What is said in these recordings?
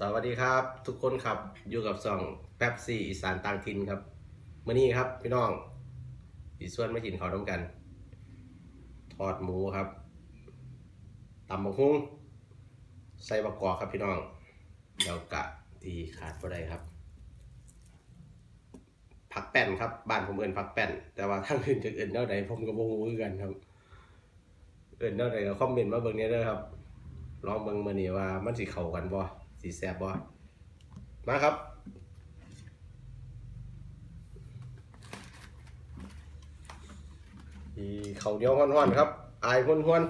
สวัสดีครับ ทุกคนครับอยู่กับซ่องแป๊บซี่อีสานต่างถิ่นครับมื่อนี้ครับพี่น้องอีส่วนมากินข้าวต้มกัน ทอดหมูครับตำบักฮุ้งใส่บะกอกครับพี่น้องแล้วกะที่ขาดบ่ได้ครับผักแป้นครับบ้านผมเอิ้นผักแป้น แต่ว่าทางอื่นจะเอิ้นเท่าใดผมก็บ่รู้คือกันครับ เอิ้นเท่าใดก็คอมเมนต์มาเบิ่งเนี่ยเด้อครับลองเบิ่งมื้อนี้ว่ามันสิเข้ากันบ่ สิแซ่บบ่มาครับ อีเขาเหนียวห้อนๆครับ อายห้วน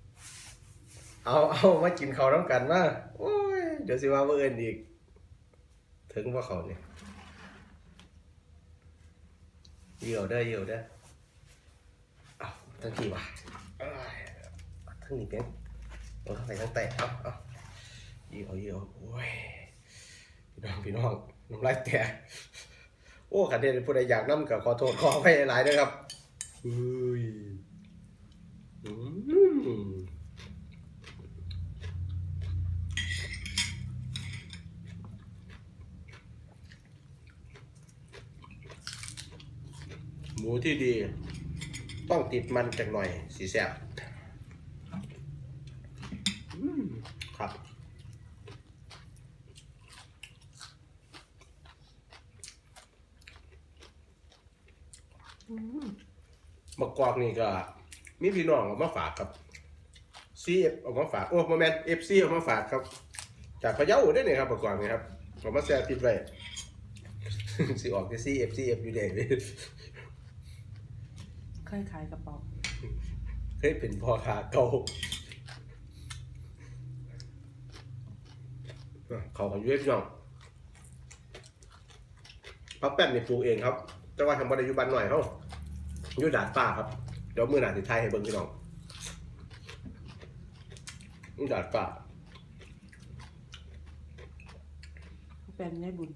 ๆเอาเอามากินข้าน้ำกันมาโอ้ย เดี๋ยวสิว่าเมื่อเอินอีก ถึงว่าเขาเนี่ยเยี่ยวได้เยี่ยวได้เอาทั้งที่วะทั้งนี้เป็นเอาทั้งไหนทั้งแต่เอาเอา เยี่ยวเยี่ยวโอ้ยพี่น้องพี่น้องน้ำลายแตกโอ้ขันเดนผู้ใดอยากน้ำกับขอโทษขอให้หลายๆด้วยครับอุ้ยอืมหมูที่ดี ต้องติดมันจากหน่อยสีแสบครับ มะกอกนี่ก็ มีพี่น้องเอามาฝากครับซีเอฟเอามาฝาก โอ้โมเมนต์เอฟซีเอามาฝากครับ จากพะเยาได้เนี่ยครับมะกอกนี่ครับเอามาแซ่ติดไว้สิออกที่ซีเอฟซีเอฟอยู่เด็กเคยขายกระเป๋าเคยเป็นพ่อค้าเก่าอะเขาของยูเอฟพี่น้องพักแป้นนี่ปลูกเองครับ แต่ว่าทำบันไดอยู่บ้านหน่อยเขาอยู่ดาดฟ้าครับ เดี๋ยวมือหนาสิไทยให้เบิ่งพี่น้องอยู่ดาดฟ้าเขาเป็นได้บุญ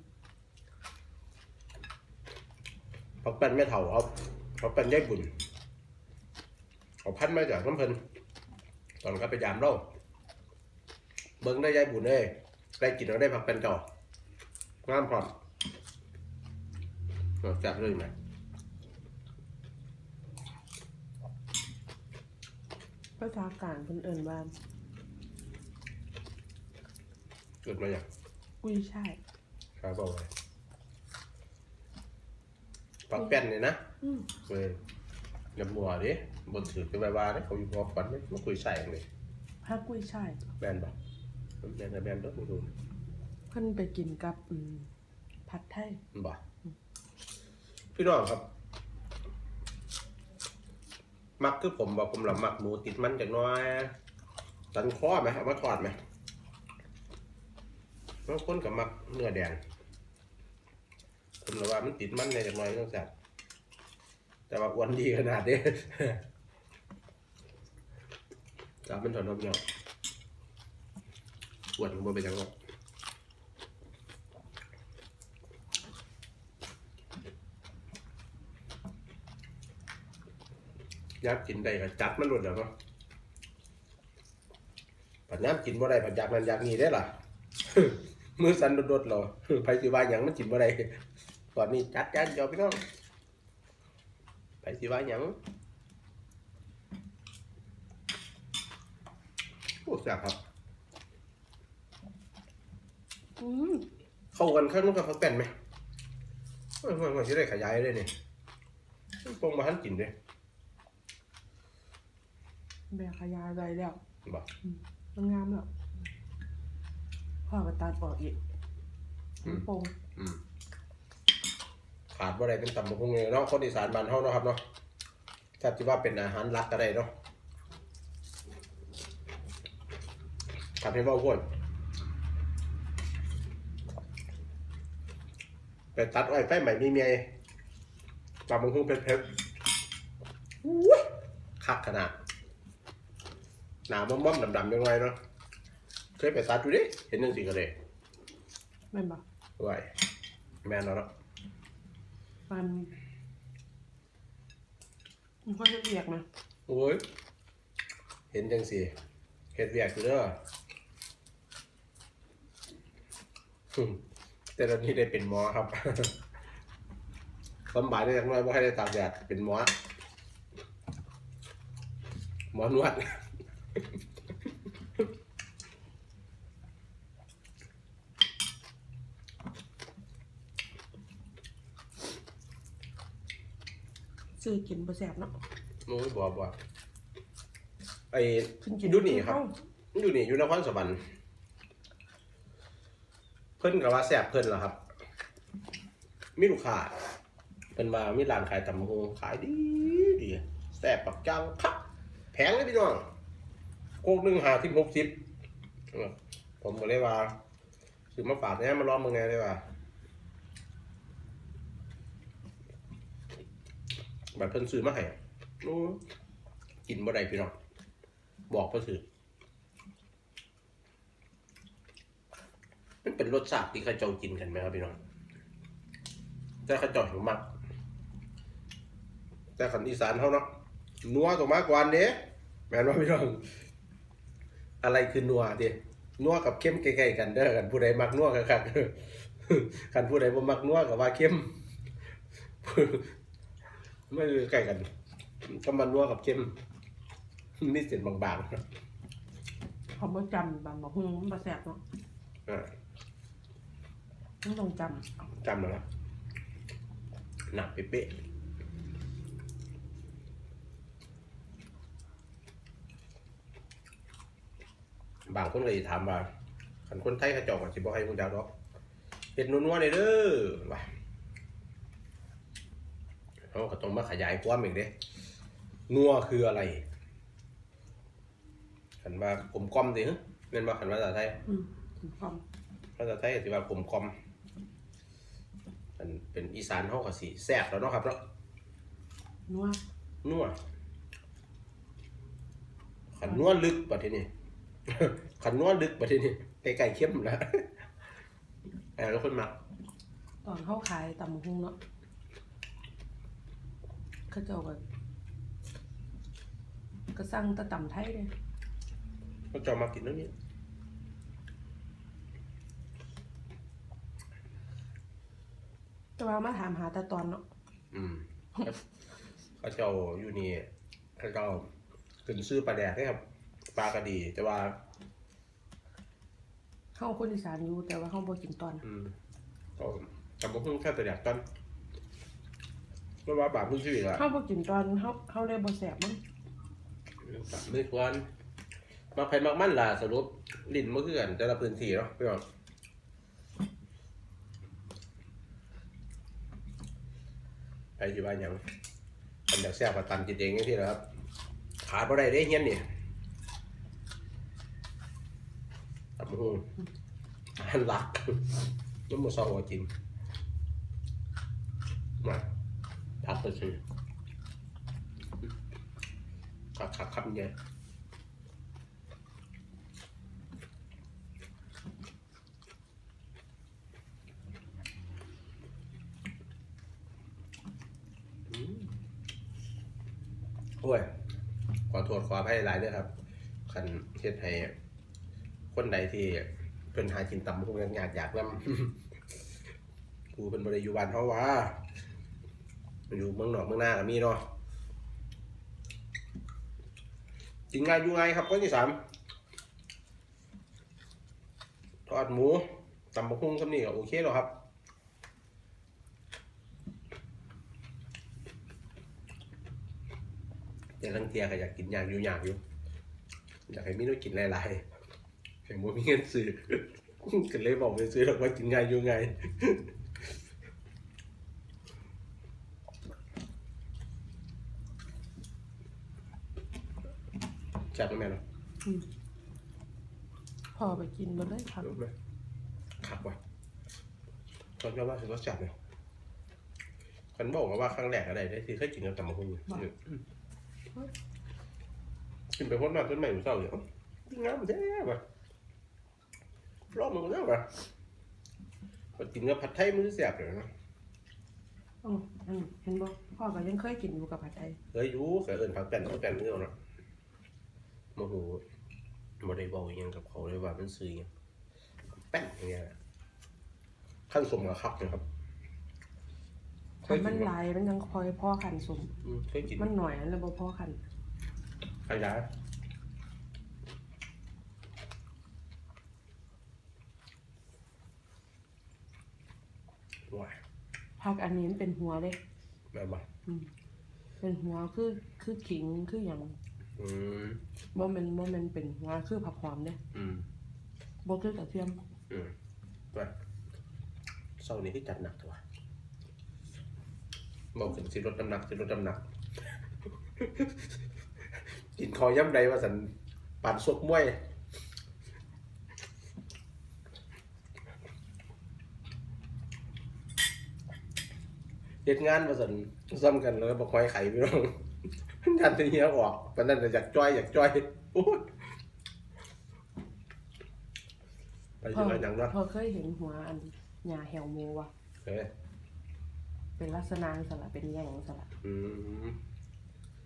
พักแป้นไม่เท่าครับพักแป้นย่ายบุญเอาพันมาจากน้ำเพลินตอนก็ไปยามเราเบิ่งได้ย่ายบุญเลยได้กินแล้วได้พักแป้นเจ้างามพร้อม เอาจับเลยไหมภาษากลางคนเอิ่นว่าเกิดมาอย่างกุ้ยช่ายครับบอกไว้พักแป้นเนี่ยนะอืม เว้ยอย่ามัวดิบนถือไปบายบายเขาอยู่พอฝันไม่ไม่คุยใส่เลยถ้ากุ้ยช่ายแบนบอกแบนแบนด้วยมึงดูเพิ่นไปกินกับอืมผัดไทยมันบอก พี่น้องครับ มักคือผมบอกผมหลับมักหมูติดมันจากน้อยตันคอไหมเอามาทอดไหมบางคนกับมักเนื้อแดงผมเลยว่ามันติดมันในจากน้อยต้องแซ่บแต่ว่าอ้วนดีขนาดนี้จับมันถอนนมเนาะอ้วนก็บ่เป็นยังหร อกอยากกินได้ก็จัดมันหลุดแล้วเนาะผัดน้ำกินบ่ได้ผัดอยากนั้นอยากนี้ได้ล่ะมือสั่นโดดๆเราไปสิว่าหยังมันกินบ่ได้ตอนนี้จัดจานเดียวพี่น้องไปสิว่าหยังโอ้แซ่บครับอืมเข้ากันข้างนู้นกับเขาเป็นไหมเฮ้ยมันจะได้ขยายเลยนี่ปงมาหันกินเลย แบกขยายได้แล้วบอกมันงามแล้วพ่อก็ตัดออกอีกมันโป่งอืมขาดบ่ได้เป็นตำบักหุ่งเลยเนาะคนอีสานบ้านเฮาเนาะครับเนาะแทบจะว่าเป็นอาหารหลักก็ได้เนาะทำให้เบ้าพ้นไปตัดอ้อยไฟใหม่มีเมียตำบักหุ่งเผ็ดๆอุ้ยคักขนาด หนาบ้อมๆดำๆยังไงเนาะเคยไปตัดดูดิเห็นจังสิก็เลยแม่นบ่ไหวแม่นแล้วเนาะมันมันก็จะเรียกนะโอ้ยเห็นจังสิเฮ็ดเวียกอยู่เด้ออืมแต่ตอนนี้ได้เป็นหมอครับสำบายได้จังน้อยว่าให้ได้ตากแดดเป็นหมอหมอนวด ซื้อกินบ่แซ่บเนาะโอ้ยบัวบัวไอ้เพิ่นกินอยุนี่ครับอยู่นี่อยู่นครสวรรค์เพิ่นกับว่าแซ่บเพิ่นเหรอครับ มีลูกค้าเพิ่นว่ามีร้านขายตำบักหงขายดีดีแซ่บปักจังคักแพงเลยพี่น้องโคกหนึ่งหาที่หกสิบผมก็เลยว่าซื้อมาฝากเนี่ยมาลองมึงไงเลยว่า บบเพิ่นซื้อมาให้กินบ่ได้พี่น้องบอกเพิ่นซื้อมันเป็นรสชาติที่เขาเจ้ากินกันไหมครับพี่น้องแต่เขาเจอดถึงมักแต่ขันอีสานเขาเนาะนัวตรงมากกว่าเด้แม่นว่าพี่น้องอะไรคือนัวเด้นัวกับเข้มใกล้ๆกันเด้อกันผู้ใดมักนัวกันครับคันผู้ใดบ่มักนัวกับว่าเข้ม ไม่คือใกล้กันก็มันนัวกับเข้มมีเส้นบางเขาบ่จำบางบ่ฮู้มันบ่แซ่บเนาะๆอ่ามันต้องจำจำแล้วนะหนักเป๊ะๆบางคนก็จะถามว่าขันคนไทยเขาเจอกกับสิบ่ให้คุณดาวดอกเห็ดนัวๆเลยเด้อว่า เขาก็ต้องมาขยายความอีกเด้นัวคืออะไรขันว่ากลมกลอมสิฮะเม่นว่าขันว่าภาษาไทยอืมถึงความภาษาไทยก็สิว่ากลมกลอมมันเป็นอีสานเฮาก็สิแซ่บแล้วเนาะครับเนาะนัวนัวขันนัวลึกประเทศนี้ ขันนัวลึกประเทศนี้ไก่ๆเข้มแล้วแอบแล้วคนมักตอนเขาขายตำบักหุ่งเนาะ เขาเจ้าก็ก็สั่งแตะตำไทยเลยเขาจะเอามากินเรื่องนี้แต่ว่ามาถามหาแต่ตอนเนาะอืมเขาเจ้าอยู่นี่เขาเจ้าขึ้นซื้อปลาแดกให้ครับปลากระดีแต่ว่าเฮาคนอีสานอยู่แต่ว่าเฮาบ่กินตอน อืมก็จำบ่เพิ่งแค่ปลาแดกตอน เพราะว่าบาปพึ่งชื่อละเฮาบ่กินตอนเฮาเฮาเลยบ่แซ่บมั้งไม่ควรมาใครมักมั่นล่ะสรุปลิ้นเมื่อคืนแต่ละพื้นที่เนาะพี่น้องไปอยู่บ้านหยังอันเดียวแซ่บกับตันกินเองอย่างที่นะครับขาดบ่ได้เด้เฮียนนี่ตับหูอาหารหลักน้ำมันซองหัวจริงมา พักไปซื้อขับขับขับเยอืมโอ้ย ขอโทษขออภัยหลายเด้วยครับ คันเฮ็ดให้ คนใดที่เพิ่นหากินตำพวกนั้นอยากอยากนำกูเป็นบริยูวันเขาะว่า อยู่เมืองนอกเมืองหน้าก็มีเนาะกินง่ายอยู่ง่ายครับข้อที่สามทอดหมูตำบักหุ่งสำนี่ก็โอเคแล้วครับแต่ลังเทียก็อยากกินอยากอยู่อยากอยู่ อยากให้มีน้อยกินหลายๆเห็นว่ามีเงินซื้อก็เลยบอกไปซื้อแล้วว่ากินง่ายอยู่ง่าย จัดไหมเนาะพอไปกินบ่เลยครับรู้ไหมขับว่ะตอนยอมรับถือว่าจัดเลยคันบอกมาว่าครั้งแรกอะไรได้ที่เคยกินกับตำบักหุ่งกินไปพ้นมาต้นใหม่หรือเศร้าอยู่งามแท้ว่ะรอบมึงแล้วว่ะพอกินกับผัดไทยมือเสียบเลยนะอ๋ออืมเห็นบ่พ่อก็ยังเคยกินอยู่กับผัดไทยเคยอยู่เคยเอินผักแป้นผักแป้นนี่เอาเนาะ โมโหบ่ได้บอกอิหยังกับเขาเลยว่ามันซื้ออิหยังแป้นอย่างเงี้ยขั้นสมกับคักนะครับคันมันหลายมันยังคอยพ่อขันสมอืมเคยกินมันหน่อยแล้วบ่พ่อขันขยายว้ายผักอันนี้มันเป็นหัวเด้แม่นบ่อืมเป็นหัวคือคือขิงคือหยัง อืมบ่แม่นบ่แม่นเป็นหัวคือผักหอมเด้อืมบ่คือกระเทียมอืมว่าเศร้านี้ที่จัดหนักตัวบอกถึงสิลดน้ำหนักสิลดน้ำหนัก กินคอย่ำใดว่าสันปั่นซกมวยเฮ็ดงานว่าสันซ้ำกันแล้วบอกคอยไข่พี่น้อง ยันที่เฮียออกปานนั้นน่ะอยากจ้อยอยากจ้อยโอ้ยไปพ่อที่ไหนยังเนาะพ่อเคยเห็นหัวอันหญ้าแหวหมูวะเฮ้ยเป็นลักษณะสละเป็นแยงสละอืม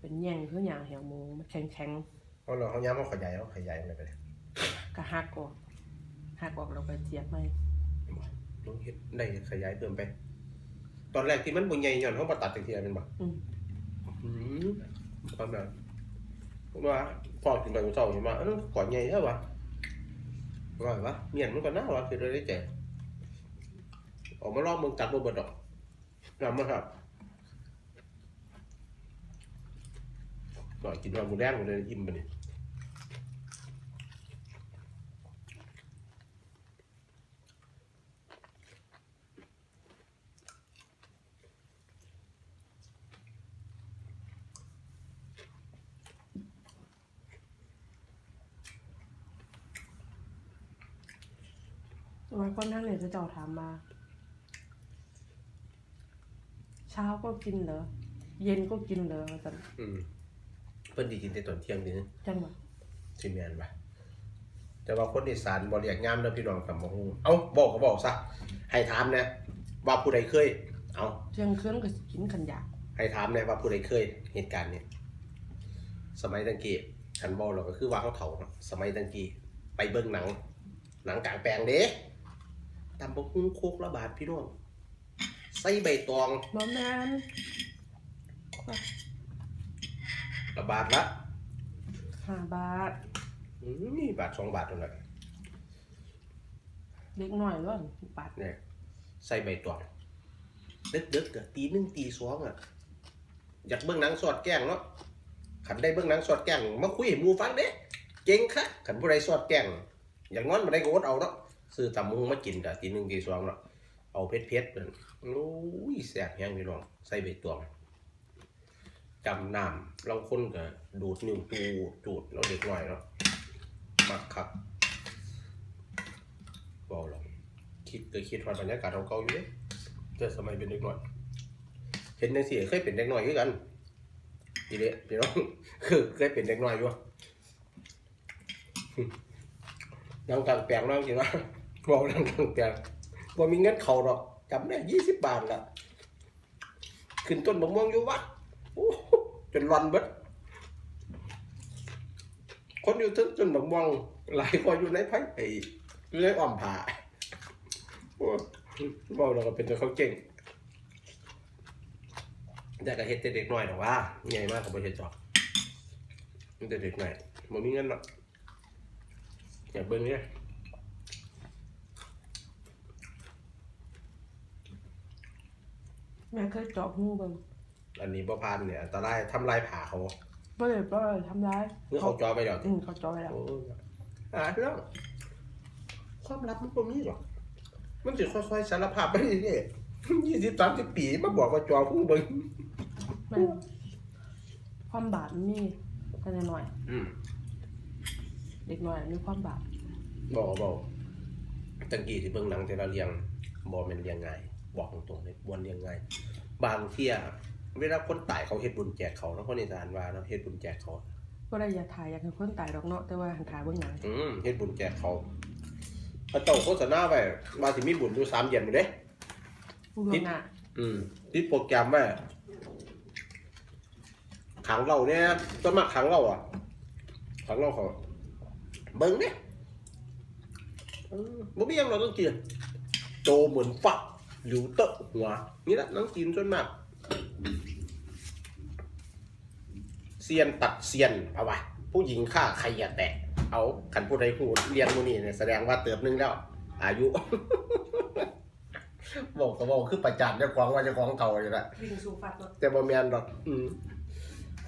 เป็นแยงคือหญ้าแหวหมูมันแข็งเขาเราเขาย้ำเขาขยายเขาขยายอะไรไปเลยๆก็หักออกหักออกแล้วก็เจียบไหมลองเฮ็ดได้ขยายเติมไป ตอนแรกที่มันบ่ใหญ่ย้อนเขามาตัดทีเดียวเป็นบ่อืมอืม ประมาณผมว่าพอกินไปกูเศร้าเห็นว่าเออก่อนใหญ่ใช่ปะว่าไงวะเมียนมันก็น่าวะคือเราได้แจกออกมาลองมึงจัดบนบิดดอกนำมาครับหน่อยกินว่ากูแรงหมดเลยอิ่มไปเนี่ยน คนทั้งเลยจะเจ้าถามมา เช้าก็กินเหรอ เย็นก็กินเหรอว่าซั่นอืมเพิ่นสิกินแต่ตอนเที่ยงนี่นะจังหวะสิแม่นปะแต่ว่าคนอีสานบ่เรียกงามเด้อพี่น้องครับบ่ฮู้เอ้าบอกก็บอกซะให้ถามแหนะว่าผู้ใดเคย เอาเที่ยงคืนก็สิกินขันอยากให้ถามแหนะว่าผู้ใดเคยเหตุการณ์นี้สมัยตังกี้คันเว้าเราก็คือว่าเขาเฒ่าเนาะสมัยตังกี้ไปเบิ่งหนัง หนังกลางแปลงเด้ ตำบักหุ่งโคกละบาทพี่น้องใส่ใบตองบ่แม่นละบาทละห้าบาทอืมนี่บาทสองบาทเท่านั้นเล็กน้อยล้วนบาทเนี่ยใส่ใบตองดึกดึกๆอะตีหนึ่งตีสองอะอยากเบิ่งหนังสอดแกล้งเนาะขันได้เบิ่งหนังสอดแกล้งมาคุยให้หมูฟังเด้เจ๋งค่ะขันผู้ใดสอดแกล้งอย่างนอนมาได้ก็อดเอาเนาะ ซื้อตำมุ้งมากินกะตีหนึ่งตีสองเนาะเอาเพชรเพชรเป็นโอ้ยแสบแห้งพี่น้องใส่ใบตองจำน้ำลองคนก็ดูดนิ้วตูจูดแล้วเด็กหน่อยเนาะมักคักบอกหรอกคิดก็คิดว่าบรรยากาศเก่าๆอยู่เด้แต่สมัยเป็นเด็กหน้อยเห็นในเสียเคยเป็นเด็กหน้อยคือกันอีเด้พี่น้องคือเคยเป็นเด็กหน้อยอยู่นั่งกลางแปลงนั่งจริงว่า บอกนั่งกลางแปลงบ่มีเงินเขาหรอกจำได้ยี่สิบบาทละขึ้นต้นมะม่วงอยู่วัดจนรันเบิดคนอยู่ทึงต้นมะม่วงหลายคนอยู่ในไผ่ไออยู่ในอ้อมผาบอกเราก็เป็นตัวเขาเก่งแต่ก็เฮ็ดแต่เด็กหน้อยหรอว่าใหญ่มากกับบริเฮ็ดจอกมันแต่เด็กหน้อยมันมีเงินหรอกอยากเบิ่งเนี่ย แม่เคยเจาะหูเบิ่งอันนี้บ่พานเนี่ยอันตรายทำลายผ่าเขาบ่ได้บ่ได้ทำร้ายหรือเขาจอไปแล้วอืมเขาเจาะไปแล้ว โอ้ยอ่าเรื่องความลับมันบ่มีหรอกมันสิค่อยๆสารภาพไปเรื่อยๆยี่สิบสามสิบปีมาบอกว่าจอผู้เบิ่งมันความบาปมันมีแต่น้อยอืมๆเด็กน้อยมีความบาปบอกบอกตังกี้ที่เบิ่งหนังแต่ละเรียงบ่แม่นเรียงง่าย บอกตรงๆเลยบ่เรียงง่ายบางเที่ยเวลาคนตายเขาเฮ็ดบุญแจกเขาเนาะคนอีสานว่าเนาะเฮ็ดบุญแจกเขาบ่ได้อย่าถ่ายอยากให้คนตายดอกเนาะแต่ว่าหันถ่ายเบิ่งหยังอืมเฮ็ดบุญแจกเขาพระเจ้าโฆษณาไว้ว่าสิมีบุญอยู่3เดือนหมดเด้ ผู้ล่วงหน้าอืมติดโปรแกรมไว้ขังเราเนี่ยต้นมากขังเราอะขังเราเขาเบิ่งเนี่ยเออบ่มีหยังเราต้องกินโจเหมือนฝัก หลิวเตอะหัว นี่แหละน้องจีนส่วนมากเซียนตัดเซียนเอาวะผู้หญิงฆ่าใครอย่าแตะ เอาขันผู้ใดหูเรียนมูนี่เนี่ยแสดงว่าเติบหนึงแล้ว อายุ บอกก็บอกคือประจานเจ้าของว่าเจ้าของเก่าอยู่ละวิ่งสู่ฟัดเนาะแต่บ่แม่นดอกอืม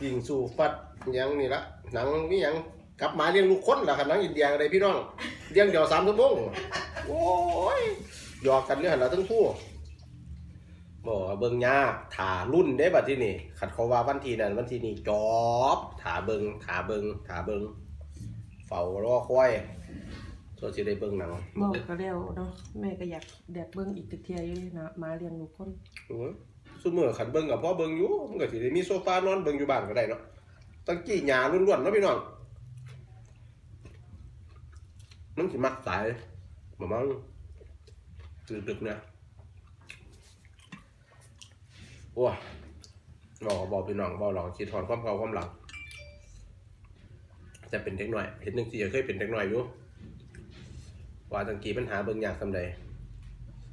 ยิงสู้ฟัดหยังนี่ละหนังนี่หยังกลับมาเลี้ยงลูกคนล่ะครับหนังอินเดียอะไรพี่น้องเลี้ยงเดียวสามชั่วโมงโอ้ยหยอกกันเนี่ยหั่นละทั้งคู่ บ่เบิ่งยากถารุ่นเด้บัดที่นี่ขัดเขาว่าวันที่นั้นวันที่นี้จอบถาเบิงถาเบิงถาเบิงเฝ้ารอคอยโซสิได้เบิ่งหนังบอกก็แล้วเนาะแม่ก็อยากแดกเบิ่งอีกตึกเทียอยู่เลยนะมาเลี้ยงลูกคนโอ้ยซุมื้อขันเบิ่งกับพ่อเบิ่งอยู่มันก็สิได้มีโซฟานอนเบิ่งอยู่บ้านก็ได้เนาะตั้งกี้หญ้าล้วนๆเนาะพี่น้องมันสิมักสายบ่มั้งดึกๆนะโอ้ยบอกบอกพี่น้องบอกลองคิดถอนความเก่าความหลังจะเป็นเด็กหน่อย เห็นหนึ่งทีเคยเป็นเด็กหน่อยอยู่ว่าตังกี้ปัญหาเบิ่งยากสำใด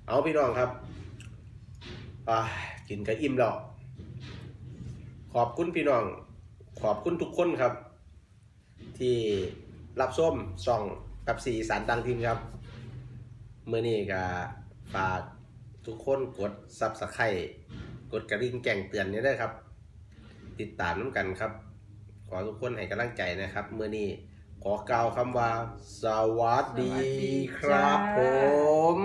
เอาพี่น้องครับอ่ากินก็อิ่มแล้วขอบคุณพี่น้อง ขอบคุณทุกคนครับ ที่รับส้มส่องกับสีสารดังทิมครับเมื่อนี้ก็ฝากทุกคนกดซับสไครต์ กดกระดิ่งแจ้งเตือนนี้ด้ครับ ติดตามน้ำกันครับ ขอทุกคนให้กำลังใจนะครับเมื่อนี้ขอกล่าวคำว่า สวัสดีครับผม